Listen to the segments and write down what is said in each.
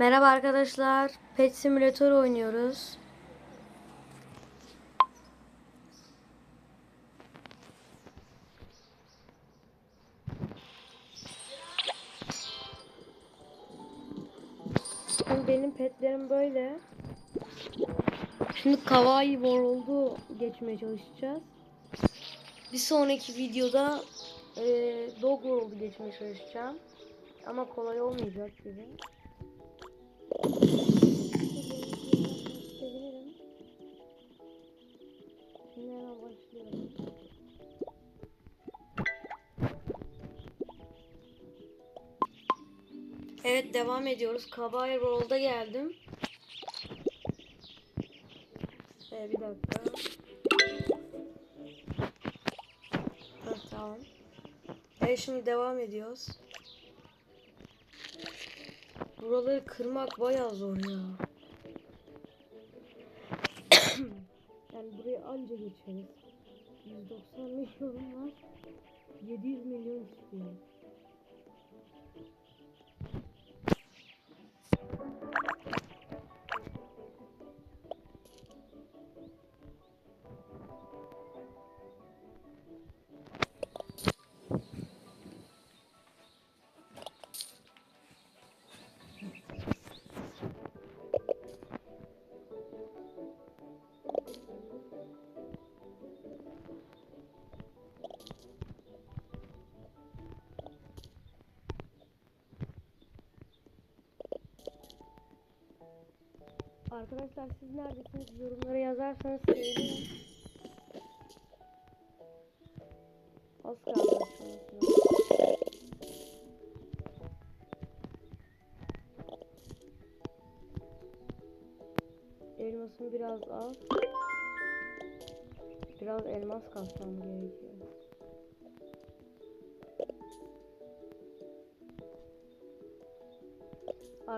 Merhaba arkadaşlar. Pet Simulator oynuyoruz. Şimdi benim petlerim böyle. Şimdi Kawaii World'u geçmeye çalışacağız. Bir sonraki videoda eee Dog World'u geçmeye çalışacağım. Ama kolay olmayacak gibi. Evet devam ediyoruz. Kabayi World'a geldim. Ee, bir dakika. Ha, tamam. Evet şimdi devam ediyoruz. Buraları kırmak bayağı zor ya. yani buraya anca geçeriz. 190 milyon var. 700 milyon istiyor. Arkadaşlar siz neredesiniz? Yorumlara yazarsanız sevinirim. Az kaldı. Elmasım biraz az. Biraz elmas kasmam gerekiyor.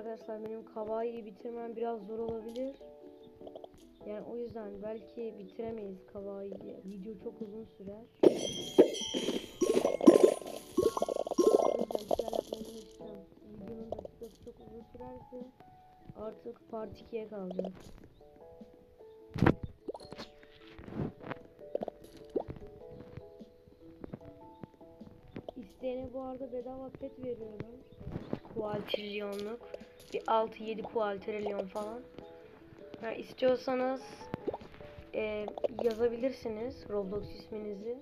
Arkadaşlar benim kavayı bitirmem biraz zor olabilir. Yani o yüzden belki bitiremeyiz kavayı. Video çok uzun sürer. Videonun dakikası çok uzun sürerse artık part 2'ye kalacak. İsteyene bu arada bedava pet veriyorum. Kualtrilyonluk. Bir 6-7 kualtrilyon falan. Yani istiyorsanız e, yazabilirsiniz Roblox isminizi.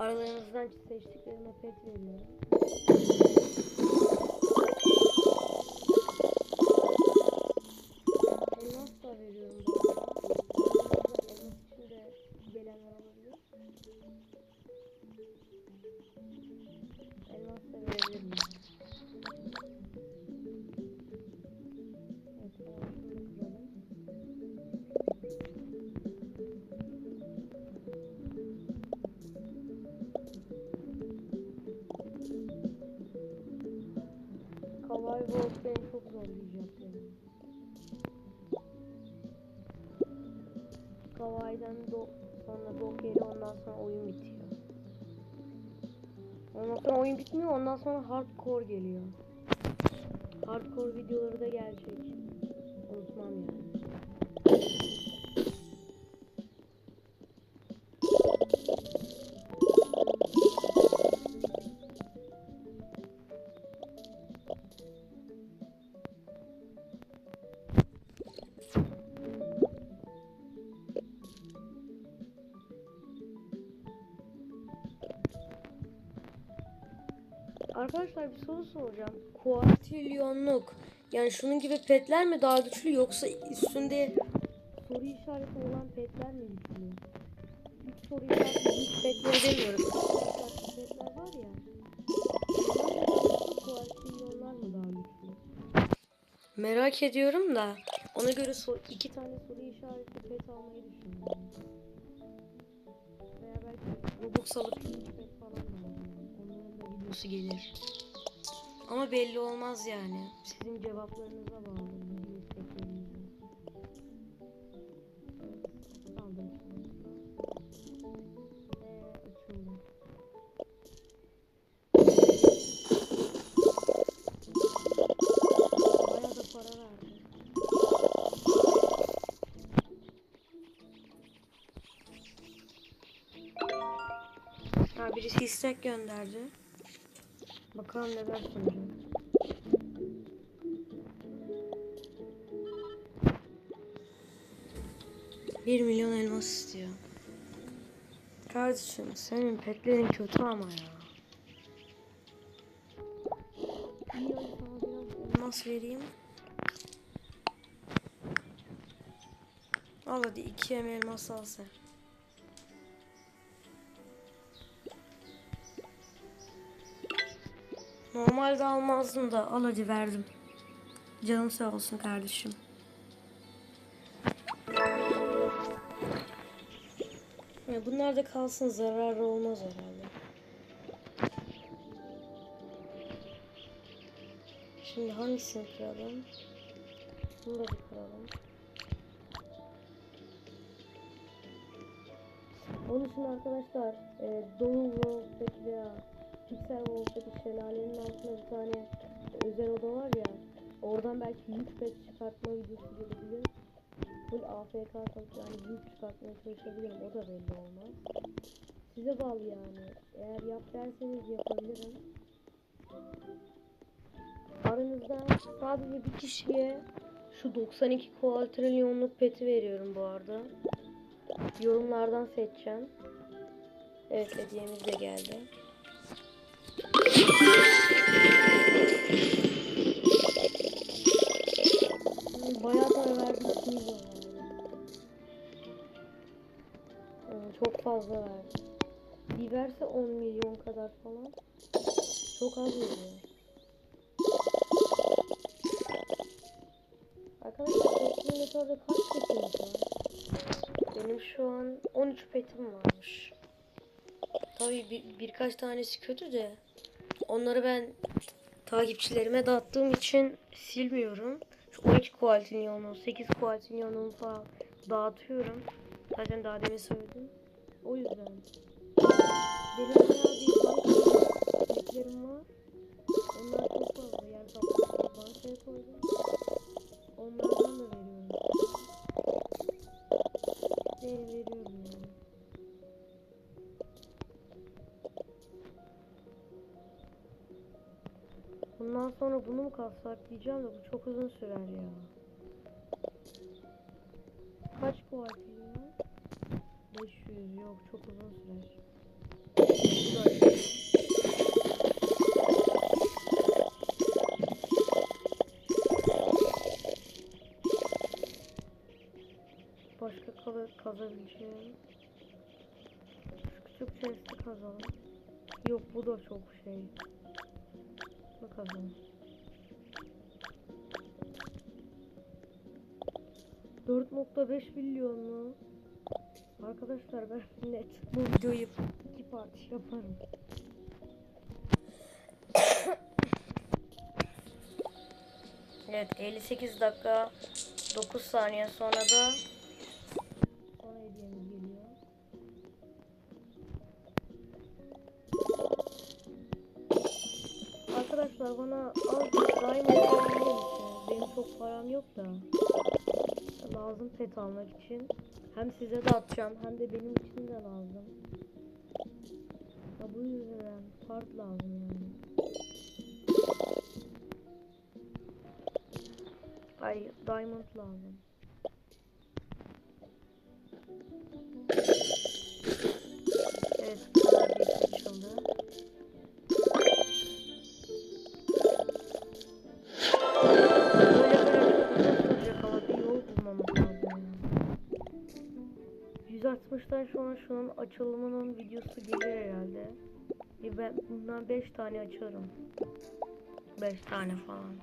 Aralarınızdan seçtiklerime pet veriyorum. Kawaii'den do sonra dok yeri ondan sonra oyun bitiyor. Ondan sonra oyun bitmiyor ondan sonra hardcore geliyor. Hardcore videoları da gelecek. Arkadaşlar bir soru soracağım. Kuartilyonluk. Yani şunun gibi petler mi daha güçlü yoksa üstünde soru işareti olan petler mi güçlü? Hiç soru işareti hiç petleri demiyorum. Petler var ya. Kuartilyonlar mı daha güçlü? Merak ediyorum da ona göre so iki tane soru işareti pet almayı düşünüyorum. Veya belki Robux alıp nasıl gelir. Ama belli olmaz yani. Sizin cevaplarınıza bağlı. Ha birisi istek gönderdi. Bakalım neler sunacak. Bir milyon elmas istiyor. Kardeşim senin petlerin kötü ama ya. Elmas vereyim. Al hadi iki elmas al sen. Normalde almazdım da al hadi verdim. Canım sağ olsun kardeşim. Ya bunlar da kalsın zararı olmaz herhalde. Şimdi hangisini kıralım? Bunu da bir kıralım. Onun için arkadaşlar e, Doğu Wall'daki Pixel Wall'daki şelalenin altında bir tane özel oda var ya oradan belki yük pet çıkartma videosu gelebilir. Full AFK kalıp yani yük çıkartmaya çalışabilirim o da belli olmaz. Size bağlı yani. Eğer yap derseniz yapabilirim. Aranızda sadece bir kişiye şu 92 kuartrilyonluk peti veriyorum bu arada. Yorumlardan seçeceğim. Evet hediyemiz de geldi. Bayağı para verdim. 2 milyon verdim. Hmm, Çok fazla verdim. Bir verse 10 milyon kadar falan. Çok az veriyor. Arkadaşlar Optimator'da kaç petimiz var? Benim şu an 13 petim varmış. Tabii bir, birkaç tanesi kötü de onları ben takipçilerime dağıttığım için silmiyorum. Şu 12 kualtinyonu, 8 kualtinyonu falan dağıtıyorum. Zaten daha demin söyledim. O yüzden. Benim bir var. Onlar çok fazla yer. Bankaya koydum. Onlardan da veriyorum. Ver veriyorum Bundan sonra bunu mu kalsak diyeceğim de bu çok uzun sürer ya. 1.5 milyon mu? Arkadaşlar ben net bu videoyu iki parti yaparım. evet 58 dakika 9 saniye sonra da. Arkadaşlar bana az bir daima verir misiniz? Benim çok param yok da. Pet almak için. Hem size de atacağım hem de benim için de lazım. Ya bu yüzden part lazım yani. Ay diamond lazım. 160'tan sonra şunun açılımının videosu gelir herhalde. Ben bundan 5 tane açarım. 5 tane falan.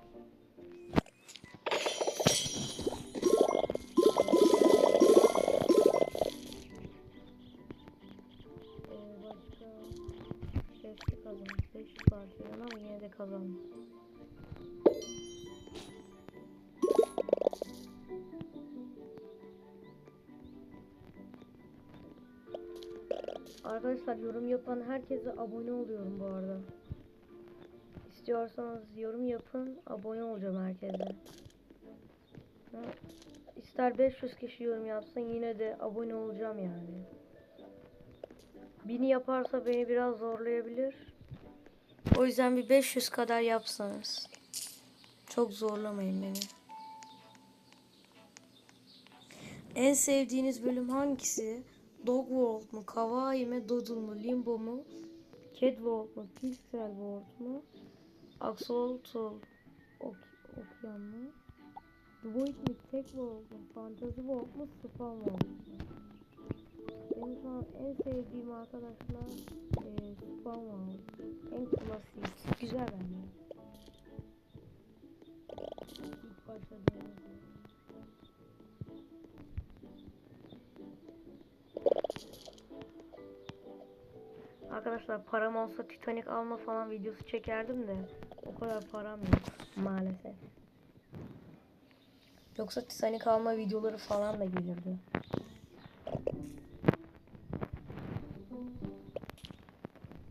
Arkadaşlar yorum yapan herkese abone oluyorum bu arada. İstiyorsanız yorum yapın, abone olacağım herkese. İster 500 kişi yorum yapsın yine de abone olacağım yani. 1000 yaparsa beni biraz zorlayabilir. O yüzden bir 500 kadar yapsanız. Çok zorlamayın beni. En sevdiğiniz bölüm hangisi? Dog World mu? Kawaii mi? Doodle mu? Limbo mu? Cat World mu? Pixel World mu? Axolotl ok Okyan mı? Void mi? Tek World mu? Fantasy World mu? Spam World mu? Benim şu an en sevdiğim arkadaşlar e, Spam World. En klasik. Güzel bence. İlk başladığımız Arkadaşlar param olsa Titanic alma falan videosu çekerdim de o kadar param yok maalesef. Yoksa Titanic alma videoları falan da gelirdi.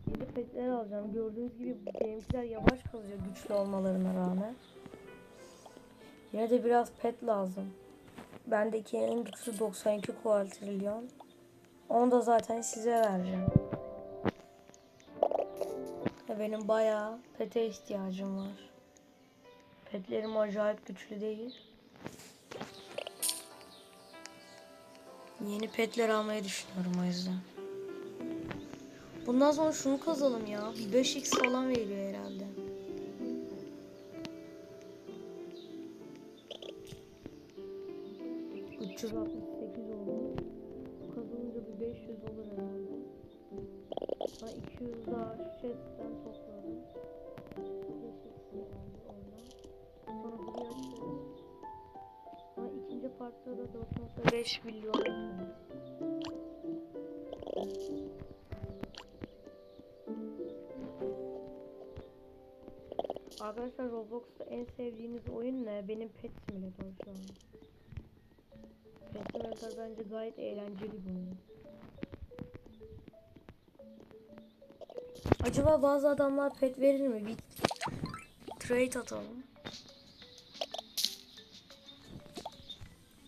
Yeni petler alacağım. Gördüğünüz gibi benimkiler yavaş kalıyor güçlü olmalarına rağmen. Yine de biraz pet lazım. Bendeki en güçlü 92 kuartrilyon. Onu da zaten size vereceğim. Benim bayağı pete ihtiyacım var. Petlerim acayip güçlü değil. Yeni petler almayı düşünüyorum o yüzden. Bundan sonra şunu kazalım ya. 5x falan veriyor herhalde. ...368 oldu. Kazanınca bir 500 olur Ben 200 daha chatten topladım. 5x geldi oradan. Sonra buraya açıyorum. Sonra ikinci partta da 4.5 milyon. Arkadaşlar Roblox'ta en sevdiğiniz oyun ne? Benim Pet Simulator şu an. Pet Simulator bence gayet eğlenceli bir oyun. Acaba bazı adamlar pet verir mi? Bir trade atalım.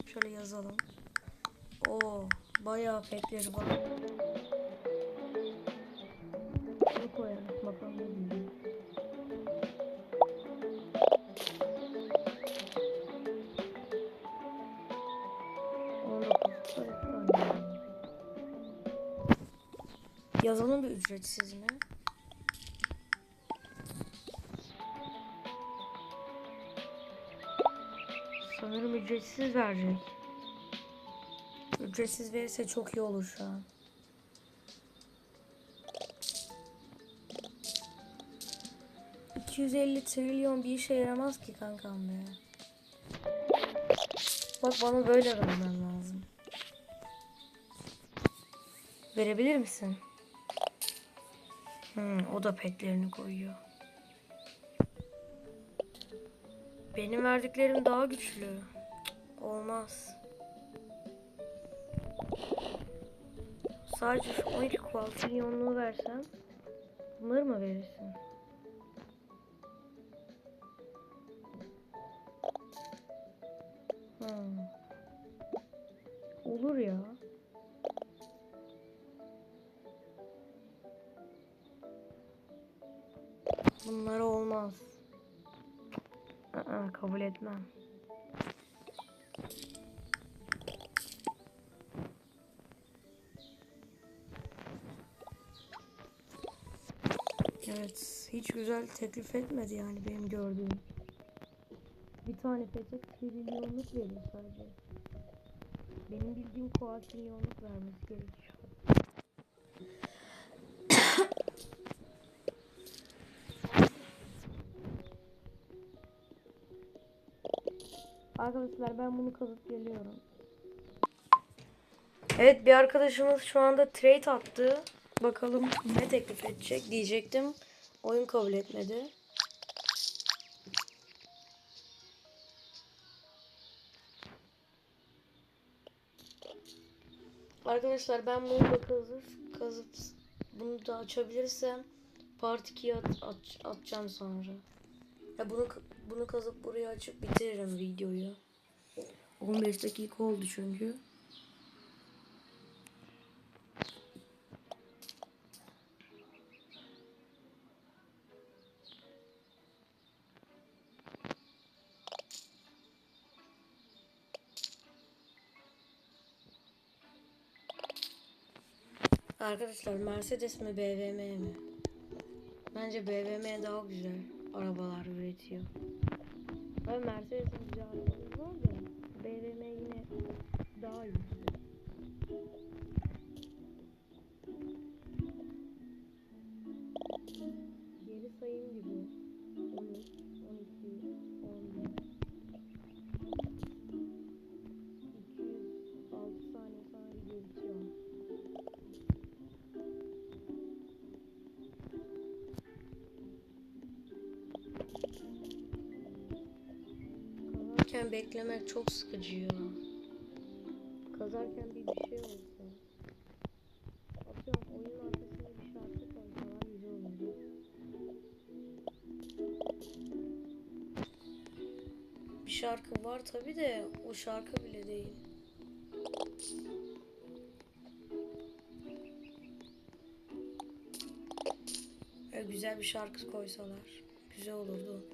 Şöyle yazalım. Oo, bayağı petleri var. Bakalım. Yazalım bir ücretsiz Sanırım ücretsiz verecek. Ücretsiz verirse çok iyi olur şu an. ...250 trilyon bir işe yaramaz ki kankam be. Bak bana böyle vermen lazım. Verebilir misin? Hmm, o da petlerini koyuyor. Benim verdiklerim daha güçlü. Olmaz. Sadece şu 12 kualtrilyonluğu versem bunları mı verirsin? Hmm. Olur ya. Bunlar olmaz. Aa, kabul etmem. Evet, hiç güzel teklif etmedi yani benim gördüğüm. Bir tane pete trilyonluk veriyor sadece. Benim bildiğim kuatrilyonluk vermesi gerekiyor. Arkadaşlar ben bunu kazıp geliyorum. Evet bir arkadaşımız şu anda trade attı. Bakalım ne teklif edecek diyecektim. Oyun kabul etmedi. Arkadaşlar ben bunu da kazıp, kazıp bunu da açabilirsem part 2'ye at, at- atacağım sonra. Ya bunu bunu kazıp buraya açıp bitiririm videoyu. 15 dakika oldu çünkü. Arkadaşlar Mercedes mi BVM mi? Bence BVM daha güzel arabalar üretiyor. Abi Mercedes'in güzel arabaları var da BMW yine daha iyi. Beklemek çok sıkıcı ya. Kazarken bir bir şey olsa. Atıyorum oyunun arkasına bir şarkı koysalar güzel olurdu. Bir şarkı var tabi de o şarkı bile değil. Ya güzel bir şarkı koysalar güzel olurdu.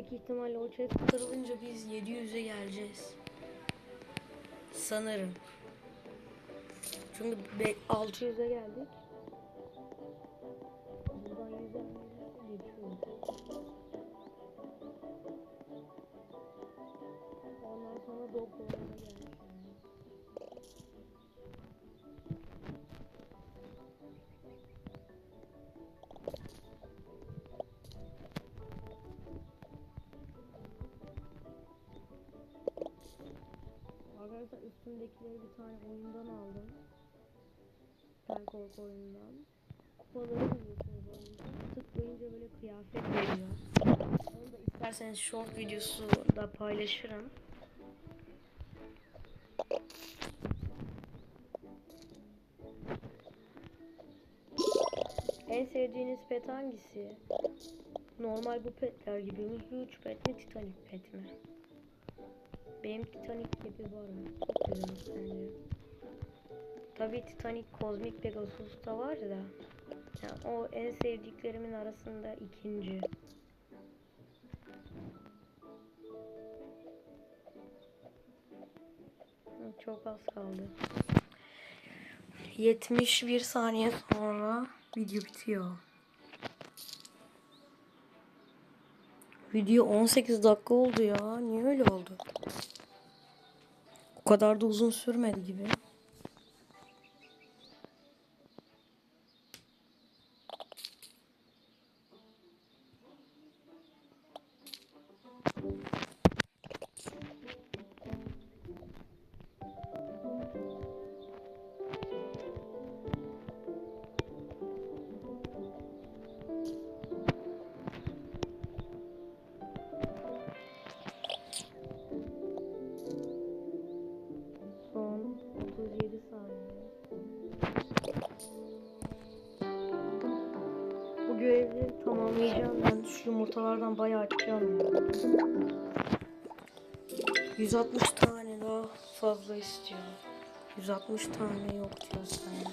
Yüksek ihtimalle o chest kırılınca biz 700'e geleceğiz. Sanırım. Çünkü be- 600'e geldik. Üstümdekileri bir tane oyundan aldım. Perkork oyundan. Kupaları buluyorsunuz oyunda. Tıklayınca böyle kıyafet veriyor. Onu da isterseniz short videosu da paylaşırım. En sevdiğiniz pet hangisi? Normal bu petler gibi mi? Huge pet mi? Titanic pet mi? Benim Titanic gibi var mı? Bence. Tabii Titanic Cosmic Pegasus da var da. Yani o en sevdiklerimin arasında ikinci. Çok az kaldı. 71 saniye sonra video bitiyor. Video 18 dakika oldu ya. Niye öyle oldu? O kadar da uzun sürmedi gibi. Tamamlayacağım. Ben şu yumurtalardan bayağı açacağım. ya. 160 tane daha fazla istiyor. 160 tane yok diyor sen.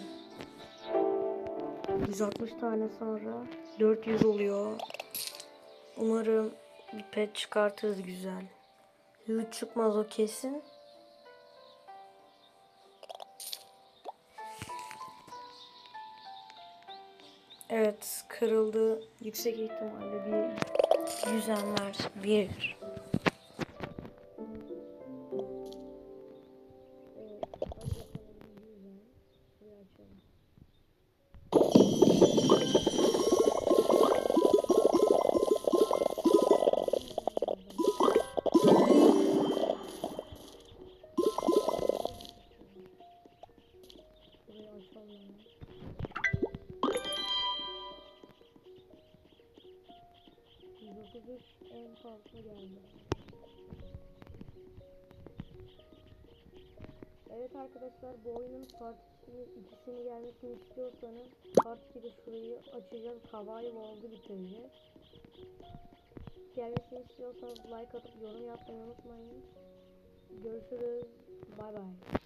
160 tane sonra 400 oluyor. Umarım bir pet çıkartırız güzel. Hiç çıkmaz o kesin. Evet kırıldı. Yüksek ihtimalle bir yüzenler bir. Arkadaşlar bu oyunun part 2'si, ikisini gelmesini istiyorsanız part 2'de şurayı açacağız. Hawaii World'u bitireceğiz. Gelmesini istiyorsanız like atıp yorum yapmayı unutmayın. Görüşürüz. Bay bay.